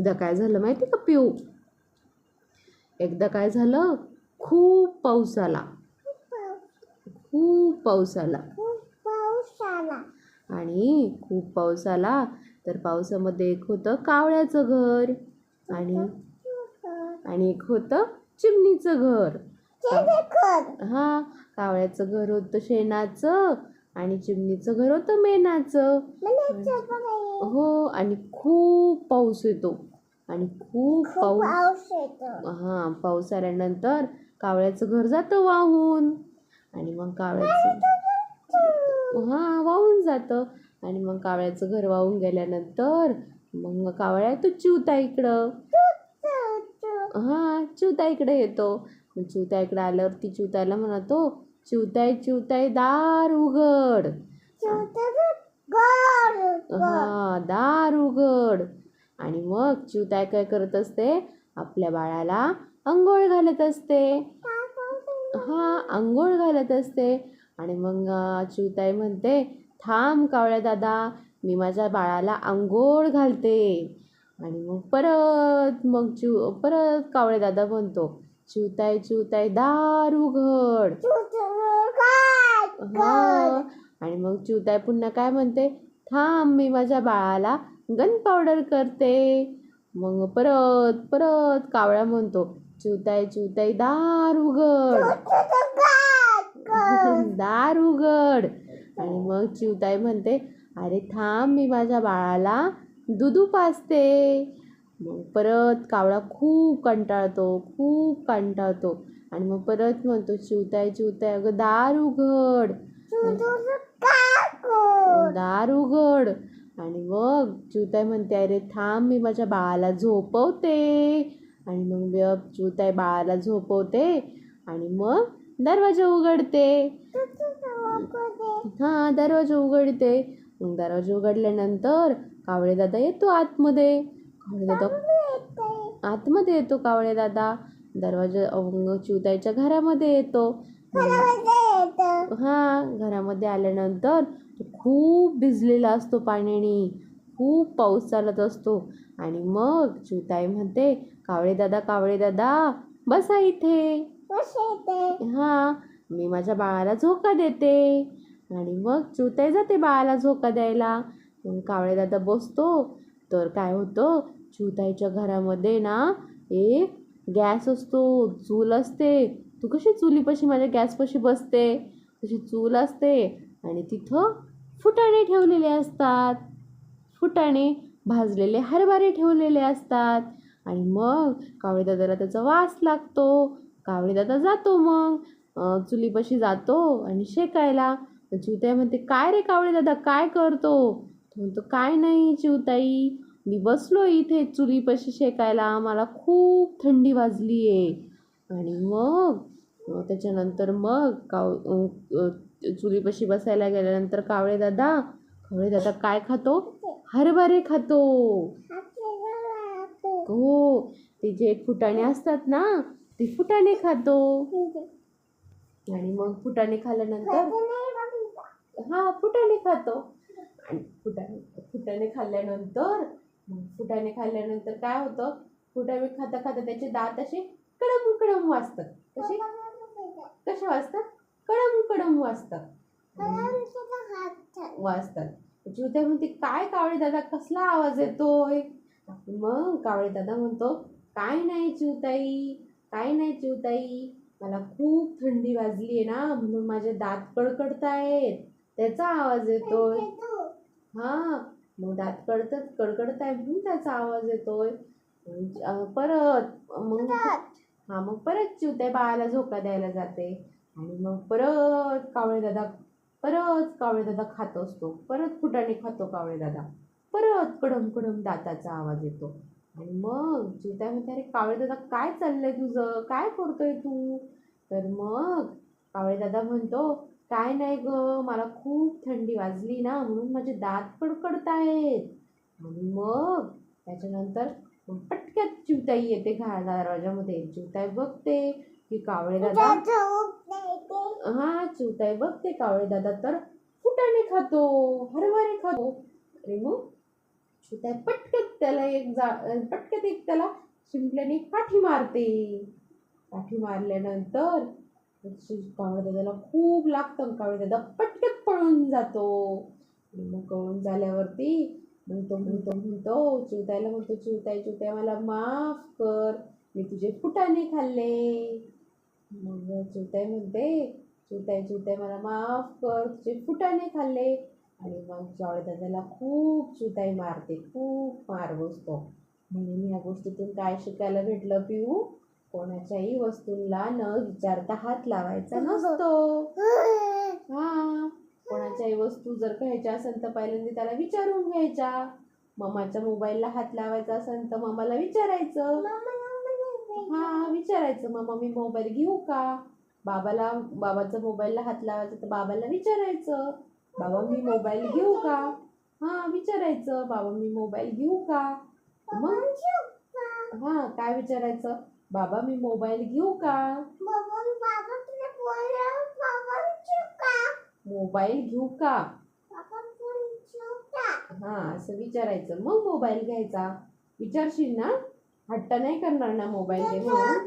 एकदा काय झालं माहिती का? पिऊ. एकदा काय झालं? खूप पाऊस आला. खूप पाऊस आला. पाऊस आला आणि खूप पाऊस आला. तर पावसामध्ये एक होतं कावळ्याचं घर आणि आणि एक होतं चिमणीचं घर. हा कावळ्याचं घर होतं शेणाचं आणि चिमणीचं घर होतं मेणाचं. हो आणि खूप पाऊस येतो. आणि खूप पाऊस हा पाऊस आल्यानंतर कावळ्याचं घर जातं वाहून. आणि मग कावळ्याचं हा वाहून जातं. आणि मग कावळ्याचं घर वाहून गेल्यानंतर मग कावळ्या येतो चिवता इकडं. हा चिवता इकडे येतो. मग चिवता इकडे आल्यावरती चिवताला म्हणतो चिवताय चिवताय दार उघड. हा दार उघड. आणि मग चिवताय काय करत असते? आपल्या बाळाला अंघोळ घालत असते. हा अंघोळ घालत असते. आणि मग अं, चिवताई म्हणते थांब कावळ्या दादा मी माझ्या बाळाला अंघोळ घालते. आणि मग परत मग चिव परत कावळे दादा म्हणतो चिवताय चिवताय दार उघड हा आणि मग चिवताय पुन्हा काय म्हणते थांब मी माझ्या बाळाला गन पावडर करते. मग परत परत कावळा म्हणतो चिवताय चिवताय दार उघड. दार उघड. आणि मग चिवताई म्हणते अरे थांब मी माझ्या बाळाला दुधू पाजते मग परत कावळा खूप कंटाळतो खूप कंटाळतो. आणि मग परत म्हणतो चिवताय चिवताय अगं दार उघड. दार उघड. आणि मग चिवताई म्हणते अरे थांब मी माझ्या बाळाला झोपवते. आणि मग ब- चिवताई बाळाला झोपवते आणि मग दरवाजा उघडते. हा दरवाजा उघडते. मग दरवाजा उघडल्यानंतर कावळे दादा येतो आतमध्ये. कावळे दादा आतमध्ये येतो कावळे दादा दरवाजा चिवताईच्या घरामध्ये येतो. हा घरामध्ये आल्यानंतर खूप भिजलेला असतो पाण्याने. खूप पाऊस चालत असतो. आणि मग चिवताई म्हणते कावळे दादा कावळे दादा बसा इथे. हा मी माझ्या बाळाला झोका देते. आणि मग चिवताई जाते बाळाला झोका द्यायला. मग कावळे दादा बसतो. तर काय होतं चिवताईच्या घरामध्ये ना एक गॅस असतो. चूल असते. तू कशी चुलीपाशी माझ्या गॅसपाशी बसते? तशी चूल असते. आणि तिथं फुटाणे ठेवलेले असतात. फुटाणे भाजलेले हरभरे ठेवलेले असतात. आणि मग कावळीदादाला त्याचा वास लागतो. कावळीदादा जातो मग. चुलीपाशी जातो आणि शेकायला. चिवताई म्हणते काय रे कावळेदादा काय करतो? तो म्हणतो काय नाही चिवताई मी बसलो इथे चुलीपाशी शेकायला. मला खूप थंडी वाजली आहे आणि मग त्याच्यानंतर मग काव चुलीपाशी बसायला गेल्यानंतर कावळे दादा कावळे दादा काय खातो? हरभरे खातो. हो ते जे फुटाणे असतात ना ते फुटाणे खातो. आणि मग फुटाणे खाल्ल्यानंतर हा फुटाणे खातो. आणि फुटाणे फुटाणे खाल्ल्यानंतर फुटाणे खाल्ल्यानंतर काय होतं? फुटाणे खाता खाता त्याचे दात असे कडम कडम वाजतात. कसे? कसे वाजतात? कडम कडम वाजतात. वाजतात चिवत्या म्हणते काय कावळे दादा कसला आवाज येतोय? मग कावळे दादा म्हणतो काय नाही चिवताई काय नाही चिवताई मला खूप थंडी वाजली आहे ना म्हणून माझे दात कडकडतायत त्याचा आवाज येतोय. हा मग दात कडतात कडकडताय म्हणून त्याचा आवाज येतोय. परत मग हां मग परत चिवताई बाळाला झोका द्यायला जाते. आणि मग परत कावळे दादा परत कावळे दादा खात असतो. परत फुटाणे खातो कावळे दादा. परत कडम कडम दाताचा आवाज येतो. आणि मग चिवताई म्हणते अरे कावळे दादा काय चाललंय तुझं? काय करतोय तू? तर मग कावळे दादा म्हणतो काय नाही ग मला खूप थंडी वाजली ना म्हणून माझे दात कडकडतायत. आणि मग त्याच्यानंतर पटक्यात चिवताई येते घा दरवाजामध्ये. चिवताई बघते की कावळे दादा हा चिवताई बघते कावळे दादा तर फुटाणे खातो हरभरे खातो. आणि मग चिवताय पटकन त्याला एक जा पटकन एक त्याला शिंपल्याने काठी मारते. काठी मारल्यानंतर कावळे दादाला खूप लागतं. कावळे दादा पटकन पळून जातो. मग पळून झाल्यावरती मग तो म्हणतो म्हणतो चिवतायला म्हणतो चिवताय चिवताय मला माफ कर. मी तुझे फुटाणे खाल्ले. मग चिवताय म्हणते चिवताय चिवताय मला माफ कर. तुझे फुटाणे खाल्ले. आणि मग कावळे दादाला खूप चिवताई मारते खूप मार बसतो. म्हणून या गोष्टीतून काय शिकायला भेटलं पिऊ? कोणाच्याही वस्तूंना न विचारता हात लावायचा नसतो. हा. कोणाच्याही वस्तू जर घ्यायच्या असेल तर पहिल्यांदा त्याला विचारून घ्यायच्या. मम्माच्या मोबाईलला हात लावायचा असेल तर मम्माला विचारायचं. हा विचारायचं मम्मा मी मोबाईल घेऊ का? बाबाला बाबाचा मोबाईलला हात लावायचा तर बाबाला विचारायचं. बाबा मी मोबाईल घेऊ का? हा विचारायचं बाबा मी मोबाईल घेऊ का? मग? हा काय विचारायचं? बाबा मी मोबाईल घेऊ का? मोबाईल घेऊ का? हा असं विचारायचं. मग मोबाईल घ्यायचा. विचारशील ना? हट्ट नाही करणार ना मोबाईल दे म्हणून